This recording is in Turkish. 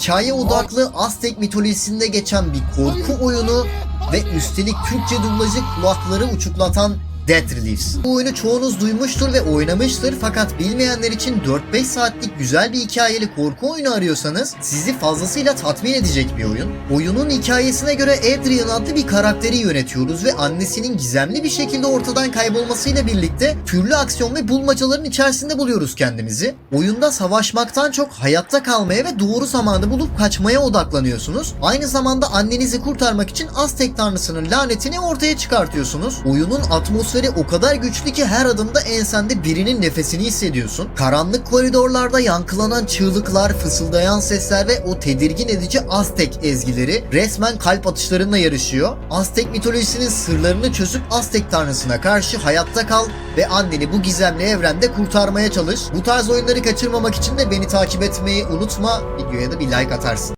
hikaye odaklı Aztek mitolojisinde geçen bir korku oyunu ve üstelik Türkçe dublajı kulakları uçuklatan Death Reliefs. Bu oyunu çoğunuz duymuştur ve oynamıştır fakat bilmeyenler için 4-5 saatlik güzel bir hikayeli korku oyunu arıyorsanız sizi fazlasıyla tatmin edecek bir oyun. Oyunun hikayesine göre Adrian adlı bir karakteri yönetiyoruz ve annesinin gizemli bir şekilde ortadan kaybolmasıyla birlikte türlü aksiyon ve bulmacaların içerisinde buluyoruz kendimizi. Oyunda savaşmaktan çok hayatta kalmaya ve doğru zamanı bulup kaçmaya odaklanıyorsunuz. Aynı zamanda annenizi kurtarmak için Aztek tanrısının lanetini ortaya çıkartıyorsunuz. Oyunun atmosferi o kadar güçlü ki her adımda ensende birinin nefesini hissediyorsun. Karanlık koridorlarda yankılanan çığlıklar, fısıldayan sesler ve o tedirgin edici Aztek ezgileri resmen kalp atışlarınla yarışıyor. Aztek mitolojisinin sırlarını çözüp Aztek tanrısına karşı hayatta kal ve anneni bu gizemli evrende kurtarmaya çalış. Bu tarz oyunları kaçırmamak için de beni takip etmeyi unutma. Videoya da bir like atarsın.